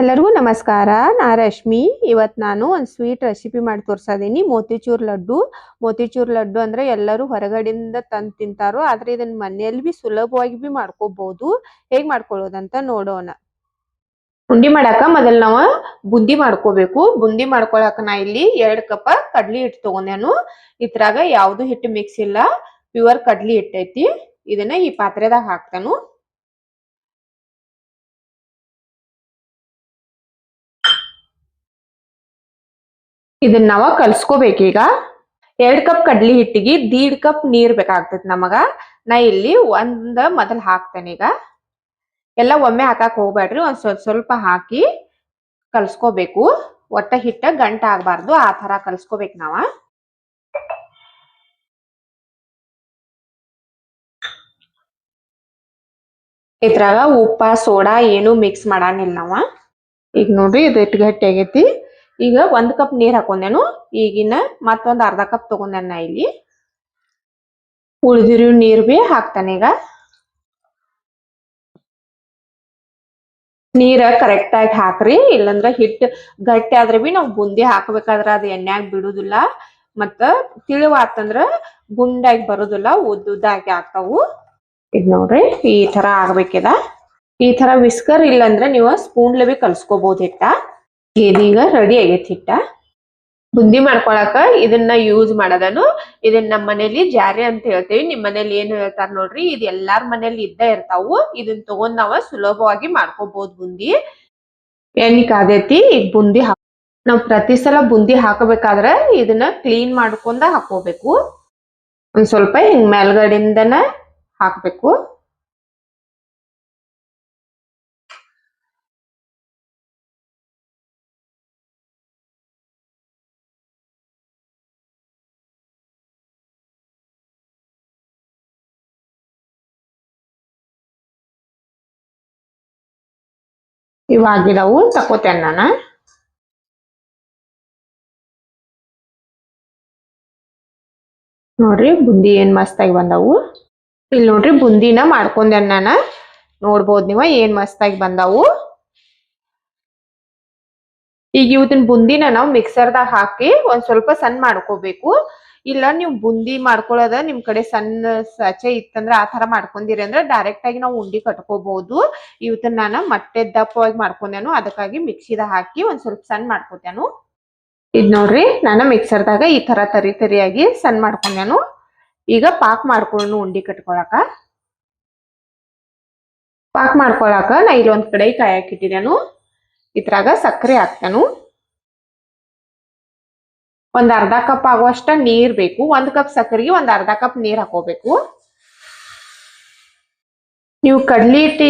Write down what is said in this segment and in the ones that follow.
ಎಲ್ಲರಿಗೂ ನಮಸ್ಕಾರ. ನಾ ರಶ್ಮಿ. ಇವತ್ತು ನಾನು ಒಂದು ಸ್ವೀಟ್ ರೆಸಿಪಿ ಮಾಡಿ ತೋರಿಸಿದ್ದೀನಿ ಮೋತಿಚೂರ್ ಲಡ್ಡು. ಮೋತಿಚೂರ್ ಲಡ್ಡು ಅಂದ್ರೆ ಎಲ್ಲರೂ ಹೊರಗಡೆಯಿಂದ ತಂದು ತಿಂತಾರೋ, ಆದರೆ ಇದನ್ನ ಮನೆಯಲ್ಲಿ ಭೀ ಸುಲಭವಾಗಿ ಬಿ ಮಾಡ್ಕೋಬಹುದು ಹೇಗೆ ಮಾಡ್ಕೊಳ್ಳೋದಂತ ನೋಡೋಣ. ಉಂಡಿ ಮಾಡಾಕ ಮೊದಲು ನಾವು ಬುಂದಿ ಮಾಡ್ಕೋಬೇಕು. ಬುಂದಿ ಮಾಡ್ಕೊಳಕ ನಾ ಇಲ್ಲಿ ಎರಡು ಕಪ್ ಕಡ್ಲಿ ಹಿಟ್ಟು ತೊಗೊಂಡೇನು. ಇದ್ರಾಗ ಯಾವುದು ಹಿಟ್ಟು ಮಿಕ್ಸ್ ಇಲ್ಲ. ಪ್ಯೂರ್ ಕಡ್ಲಿ ಹಿಟ್ಟೈತಿ. ಇದನ್ನ ಈ ಪಾತ್ರೆದಾಗ ಹಾಕ್ತಾನು. ಇದನ್ನ ನಾವ ಕಲ್ಸ್ಕೋಬೇಕೀಗ ಎರಡ್ ಕಪ್ ಕಡ್ಲಿ ಹಿಟ್ಟಿಗೆ ದೀಡ್ ಕಪ್ ನೀರ್ ಬೇಕಾಗ್ತೈತಿ ನಮಗ. ನಾ ಇಲ್ಲಿ ಒಂದ ಮೊದಲ್ ಹಾಕ್ತೇನೆ ಈಗ. ಎಲ್ಲ ಒಮ್ಮೆ ಹಾಕಕ್ ಹೋಗ್ಬೇಡ್ರಿ ಒಂದ್ ಸ್ವಲ್ಪ ಸ್ವಲ್ಪ ಹಾಕಿ ಕಲ್ಸ್ಕೋಬೇಕು. ಒಟ್ಟ ಹಿಟ್ಟ ಗಂಟ ಆಗ್ಬಾರ್ದು, ಆ ತರ ಕಲ್ಸ್ಕೋಬೇಕು ನಾವ. ಇದ್ರಾಗ ಉಪ್ಪ, ಸೋಡಾ ಏನು ಮಿಕ್ಸ್ ಮಾಡಾನಿಲ್ಲ ನಾವ. ಈಗ ನೋಡ್ರಿ ಇದು ಇಟ್ಟು ಗಟ್ಟಿ ಆಗೈತಿ. ಈಗ ಒಂದ್ ಕಪ್ ನೀರ್ ಹಾಕೊಂಡೇನು. ಈಗಿನ ಮತ್ತೊಂದ್ ಅರ್ಧ ಕಪ್ ತಗೊಂಡೇನ ನಾ ಇಲ್ಲಿ. ಉಳಿದಿರೋ ನೀರ್ ಬಿ ಹಾಕ್ತಾನೆ ಈಗ. ನೀರ ಕರೆಕ್ಟ್ ಆಗಿ ಹಾಕ್ರಿ. ಇಲ್ಲಂದ್ರ ಹಿಟ್ಟು ಗಟ್ಟಿ ಆದ್ರೆ ಬಿ ನಾವ್ ಬುಂದಿ ಹಾಕ್ಬೇಕಾದ್ರ ಅದ್ ಎಣ್ಣೆಗ್ ಬಿಡುದಿಲ್ಲ. ಮತ್ತ ತಿಳಿವಾತಂದ್ರ ಗುಂಡಾಗಿ ಬರುದಿಲ್ಲ ಉದ್ದುದ್ದಾಗಿ ಆಗ್ತಾವು. ಇದ್ ನೋಡ್ರಿ, ಈ ತರ ಆಗ್ಬೇಕಿದ. ಈ ತರ ವಿಸ್ಕರ್ ಇಲ್ಲಂದ್ರ ನೀವು ಸ್ಪೂನ್ಲೆ ಬಿ ಕಲ್ಸ್ಕೋಬಹುದು ಹಿಟ್ಟ. ಇದೀಗ ರೆಡಿ ಆಗೈತಿ ಹಿಟ್ಟ. ಬುಂದಿ ಮಾಡ್ಕೊಳಕ ಇದನ್ನ ಯೂಸ್ ಮಾಡೋದನು. ಇದನ್ನ ನಮ್ಮ ಮನೇಲಿ ಜಾರಿ ಅಂತ ಹೇಳ್ತೇವಿ. ನಿಮ್ಮ ಮನೇಲಿ ಏನ್ ಹೇಳ್ತಾರ ನೋಡ್ರಿ, ಇದು ಎಲ್ಲಾರ ಮನೇಲಿ ಇದ್ದ ಇರ್ತಾವು. ಇದನ್ನ ತಗೊಂಡ್ ನಾವ ಸುಲಭವಾಗಿ ಮಾಡ್ಕೋಬಹುದು ಬುಂದಿ. ಎಣ್ಣಿ ಕಾದೈತಿ ಈಗ ಬುಂದಿ ಹಾಕ ನಾವು ಪ್ರತಿ ಸಲ ಬುಂದಿ ಹಾಕಬೇಕಾದ್ರೆ ಇದನ್ನ ಕ್ಲೀನ್ ಮಾಡ್ಕೊಂಡ ಹಾಕೋಬೇಕು ಒಂದ್ ಸ್ವಲ್ಪ ಹಿಂಗ್ ಮೇಲ್ಗಡೆಯಿಂದನ ಹಾಕ್ಬೇಕು. ಇವಾಗಿದವು ತಕೋತೇನೆ ನಾನು ನೋಡ್ರಿ ಬುಂದಿ ಏನ್ ಮಸ್ತಾಗಿ ಬಂದವು. ಇಲ್ಲಿ ನೋಡ್ರಿ ಬುಂದಿನ ಮಾಡ್ಕೊಂಡೆ ನಾನು ನೋಡ್ಬೋದು ನೀವ ಏನ್ ಮಸ್ತಾಗಿ ಬಂದವು. ಈಗ ಇವತ್ತಿನ ಬುಂದಿನ ನಾವು ಮಿಕ್ಸರ್ದಾಗ ಹಾಕಿ ಒಂದ್ ಸ್ವಲ್ಪ ಸಣ್ಣ ಮಾಡ್ಕೋಬೇಕು. ಇಲ್ಲ, ನೀವು ಬುಂದಿ ಮಾಡ್ಕೊಳ್ಳೋದ ನಿಮ್ ಕಡೆ ಸಣ್ಣ ಸಚೆ ಇತ್ತಂದ್ರೆ ಆ ತರ ಮಾಡ್ಕೊಂಡಿರಿ ಅಂದ್ರೆ ಡೈರೆಕ್ಟ್ ಆಗಿ ನಾವು ಉಂಡಿ ಕಟ್ಕೋಬಹುದು ಇವತ್ತನ್ನ ನಾನು ಮೊಟ್ಟೆ ದಪ್ಪವಾಗಿ ಮಾಡ್ಕೊಂಡೇನು, ಅದಕ್ಕಾಗಿ ಮಿಕ್ಸಿದ ಹಾಕಿ ಒಂದ್ ಸ್ವಲ್ಪ ಸಣ್ಣ ಮಾಡ್ಕೋತೇನು. ಇದ್ ನೋಡ್ರಿ, ನಾನು ಮಿಕ್ಸರ್ದಾಗ ಈ ತರ ತರಿ ತರಿಯಾಗಿ ಸಣ್ಣ ಮಾಡ್ಕೊಂಡೇನು. ಈಗ ಪಾಕ್ ಮಾಡ್ಕೊಂಡು ಉಂಡಿ ಕಟ್ಕೊಳಕ. ಪಾಕ್ ಮಾಡ್ಕೊಳಕ ನಾ ಇಲ್ಲೊಂದ್ ಕಡೆ ಕಾಯಕ್ ಇಟ್ಟಿದ್ದೇನು ಇದ್ರಾಗ ಸಕ್ಕರೆ ಹಾಕ್ತೇನು. ಒಂದ್ ಅರ್ಧ ಕಪ್ ಆಗುವಷ್ಟ ನೀರ್ ಬೇಕು. ಒಂದ್ ಕಪ್ ಸಕ್ಕರೆಗೆ ಒಂದ್ ಅರ್ಧ ಕಪ್ ನೀರ್ ಹಾಕೋಬೇಕು. ನೀವು ಕಡ್ಲಿ ಹಿಟ್ಟು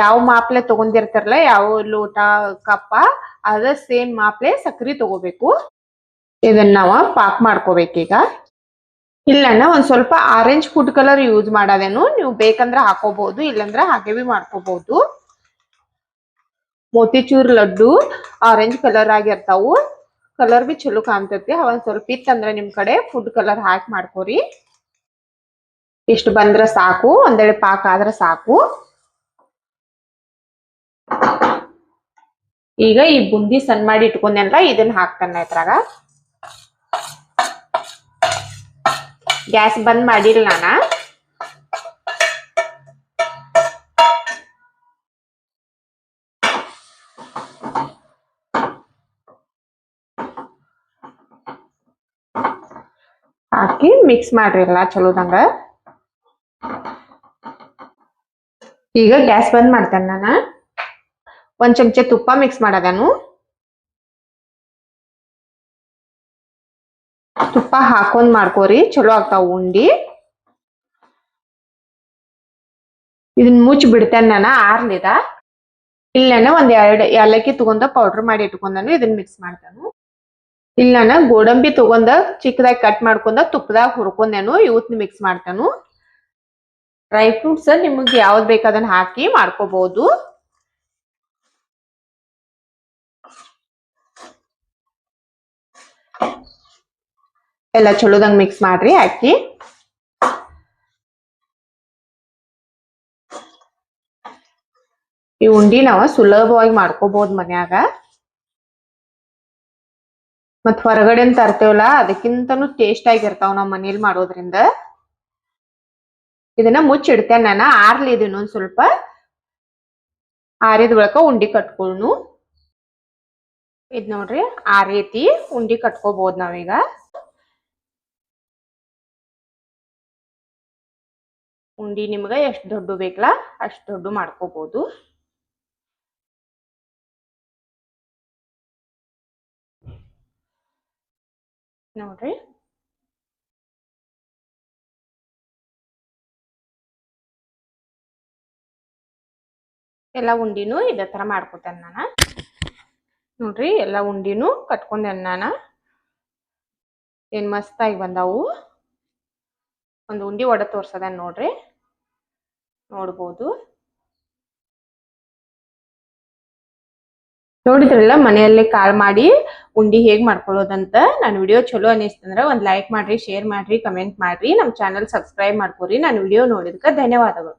ಯಾವ ಮಾಪ್ಲೆ ತಗೊಂಡಿರ್ತಾರಲ್ಲ, ಯಾವ ಲೋಟ, ಕಪ್ಪ, ಅದ ಸೇಮ್ ಮಾಪ್ಲೆ ಸಕ್ಕರೆ ತಗೋಬೇಕು. ಇದನ್ನ ನಾವು ಪಾಕ್ ಮಾಡ್ಕೋಬೇಕೀಗ ಇಲ್ಲಣ್ಣ, ಒಂದ್ ಸ್ವಲ್ಪ ಆರೆಂಜ್ ಫುಡ್ ಕಲರ್ ಯೂಸ್ ಮಾಡೋದೇನು. ನೀವು ಬೇಕಂದ್ರೆ ಹಾಕೋಬಹುದು ಇಲ್ಲಂದ್ರೆ ಹಾಗೆ ಬಿ ಮಾಡ್ಕೋಬಹುದು ಮೋತಿಚೂರ್ ಲಡ್ಡು ಆರೆಂಜ್ ಕಲರ್ ಆಗಿರ್ತಾವು. ಕಲರ್ ಬಿ ಚಲೋ ಕಾಣ್ತೈತಿ. ಒಂದ್ ಸ್ವಲ್ಪ ಇತ್ತಂದ್ರ ನಿಮ್ ಕಡೆ ಫುಡ್ ಕಲರ್ ಹಾಕಿ ಮಾಡ್ಕೋರಿ. ಇಷ್ಟು ಬಂದ್ರ ಸಾಕು ಒಂದೆಡೆ ಪಾಕ ಆದ್ರ ಸಾಕು. ಈಗ ಈ ಬುಂದಿ ಸಣ್ಣ ಮಾಡಿ ಇಟ್ಕೊಂಡೆಲ್ಲ ಇದನ್ನ ಹಾಕ್ತಾನ ಇದ್ರಾಗ. ಗ್ಯಾಸ್ ಬಂದ್ ಮಾಡಿಲ್ಲ ನಾನ. ಹಾಕಿ ಮಿಕ್ಸ್ ಮಾಡ್ರಿ ಎಲ್ಲ, ಚಲೋದಂಗ. ಈಗ ಗ್ಯಾಸ್ ಬಂದ್ ಮಾಡ್ತೇನೆ ನಾನು. ಒಂದ್ ಚಮಚ ತುಪ್ಪ ಮಿಕ್ಸ್ ಮಾಡದನು. ತುಪ್ಪ ಹಾಕೊಂಡ್ ಮಾಡ್ಕೋರಿ, ಚಲೋ ಆಗ್ತಾವ ಉಂಡಿ. ಇದನ್ನ ಮುಚ್ಚಿ ಬಿಡ್ತೇನೆ ನಾನು ಆರ್ಲಿದ. ಇಲ್ಲನ ಒಂದ್ ಎರಡು ಏಲಕ್ಕಿ ತಗೊಂಡ ಪೌಡರ್ ಮಾಡಿ ಇಟ್ಕೊಂಡನು ಇದನ್ನ ಮಿಕ್ಸ್ ಮಾಡ್ತಾನು. ಇಲ್ಲನ ಗೋಡಂಬಿ ತಗೊಂಡ ಚಿಕ್ಕದಾಗಿ ಕಟ್ ಮಾಡ್ಕೊಂಡ ತುಪ್ಪದಾಗ ಹುರ್ಕೊಂಡೇನು, ಇವತ್ತು ಮಿಕ್ಸ್ ಮಾಡ್ತೇನು. ಡ್ರೈ ಫ್ರೂಟ್ಸ್ ನಿಮಗೆ ಯಾವ್ದು ಬೇಕಾದನ್ನ ಹಾಕಿ ಮಾಡ್ಕೋಬಹುದು ಎಲ್ಲ ಚಲೋದಂಗ್ ಮಿಕ್ಸ್ ಮಾಡ್ರಿ, ಹಾಕಿ. ಈ ಉಂಡಿ ನಾವ ಸುಲಭವಾಗಿ ಮಾಡ್ಕೋಬಹುದು ಮನ್ಯಾಗ. ಮತ್ ಹೊರಗಡೆ ತರ್ತೇವಲ್ಲ, ಅದಕ್ಕಿಂತನೂ ಟೇಸ್ಟ್ ಆಗಿರ್ತಾವ ನಾವ್ ಮನೇಲಿ ಮಾಡೋದ್ರಿಂದ. ಇದನ್ನ ಮುಚ್ಚಿಡ್ತೇನೆ ನಾನು, ಆರ್ಲಿ ಇದು ಇನ್ನೊಂದ್ ಸ್ವಲ್ಪ. ಆರಿದ ಬಳಿಕ ಉಂಡಿ ಕಟ್ಕೊಳ್ನು. ಇದ್ ನೋಡ್ರಿ ಆ ರೀತಿ ಉಂಡಿ ಕಟ್ಕೋಬಹುದು ನಾವೀಗ. ಉಂಡಿ ನಿಮ್ಗೆ ಎಷ್ಟು ದೊಡ್ಡ ಬೇಕಲ್ಲ ಅಷ್ಟು ದೊಡ್ಡ ಮಾಡ್ಕೋಬಹುದು ನೋಡ್ರಿ. ಎಲ್ಲ ಉಂಡಿನೂ ಇದೇ ತರ ಮಾಡ್ಕೊತೇನೆ ನಾನು. ನೋಡ್ರಿ, ಎಲ್ಲ ಉಂಡಿನೂ ಕಟ್ಕೊಂಡೇನೆ ನಾನ. ಏನ್ ಮಸ್ತಾಗಿ ಬಂದಾವು. ಒಂದು ಉಂಡಿ ಒಡ ತೋರ್ಸದ ನೋಡ್ರಿ. ನೋಡ್ಬೋದು. ನೋಡಿದ್ರಲ್ಲ ಮನೆಯಲ್ಲಿ ಕಾಳು ಮಾಡಿ ಉಂಡಿ ಹೇಗ್ ಮಾಡ್ಕೊಳ್ಳೋದಂತ ನಾನು ವಿಡಿಯೋ ಚಲೋ ಅನಿಸ್ತಂದ್ರ ಒಂದು ಲೈಕ್ ಮಾಡ್ರಿ ಶೇರ್ ಮಾಡ್ರಿ ಕಮೆಂಟ್ ಮಾಡ್ರಿ. ನಮ್ಮ ಚಾನಲ್ ಸಬ್ಸ್ಕ್ರೈಬ್ ಮಾಡ್ಕೊರಿ. ನಾನು ವಿಡಿಯೋ ನೋಡಿದಕ್ಕೆ ಧನ್ಯವಾದಗಳು.